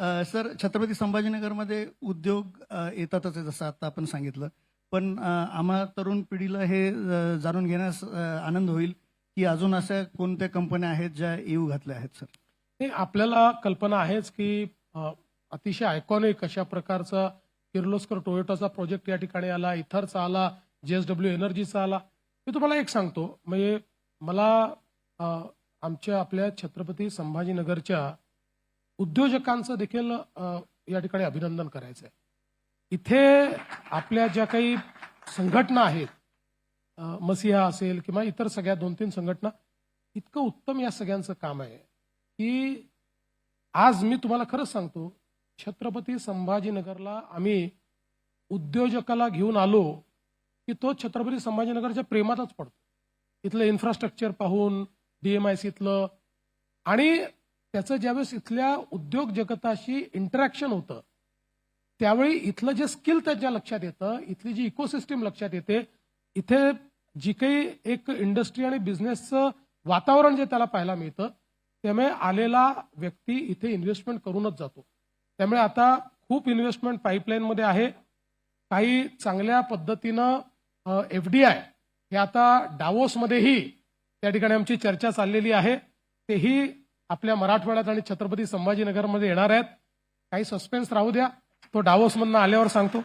Sir Chhatrapati संभाजीनगरमध्ये उद्योग येतातच आहे जसं आता आपण सांगितलं. पण आम्हा तरुण पिढीला हे जाणून घेण्यास आनंद होईल की अजून अशा कोणत्या कंपन्या आहेत ज्या येऊ घातल्या आहेत सर? नाही आपल्याला कल्पना आहेच की अतिशय आयकॉनिक अशा प्रकारचा किर्लोस्कर टोयोटाचा प्रोजेक्ट या ठिकाणी आला इथरचा आला जेएसडब्ल्यू एनर्जीचा आला. मी तुम्हाला एक सांगतो म्हणजे मला आमच्या आपल्या छत्रपती संभाजीनगरच्या उद्योजकांचं देखील या ठिकाणी अभिनंदन करायचं आहे इथे आपल्या ज्या काही संघटना आहेत मसिहा असेल किंवा इतर सगळ्या दोन तीन संघटना इतकं उत्तम या सगळ्यांचं काम आहे की आज मी तुम्हाला खरंच सांगतो छत्रपती संभाजीनगरला आम्ही उद्योजकाला घेऊन आलो की तो छत्रपती संभाजीनगरच्या प्रेमातच पडतो. इथलं इन्फ्रास्ट्रक्चर पाहून डीएमआयसीतलं आणि त्याचं ज्यावेळेस इथल्या उद्योग जगताशी इंटरॅक्शन होतं त्यावेळी इथलं जे स्किल त्यांच्या लक्षात येतं इथली जी इकोसिस्टीम लक्षात येते इथे जी काही एक इंडस्ट्री आणि बिझनेसचं वातावरण जे त्याला पाहायला मिळतं त्यामुळे आलेला व्यक्ती इथे इन्व्हेस्टमेंट करूनच जातो. त्यामुळे आता खूप इन्व्हेस्टमेंट पाईपलाईनमध्ये आहे. काही चांगल्या पद्धतीनं एफ डी आय हे आता डावोसमध्येही त्या ठिकाणी आमची चर्चा चाललेली आहे. तेही आपल्या मराठवाड्यात आणि छत्रपती संभाजीनगरमध्ये येणार आहेत. काही सस्पेन्स राहू द्या. तो डावोसमधनं आल्यावर सांगतो.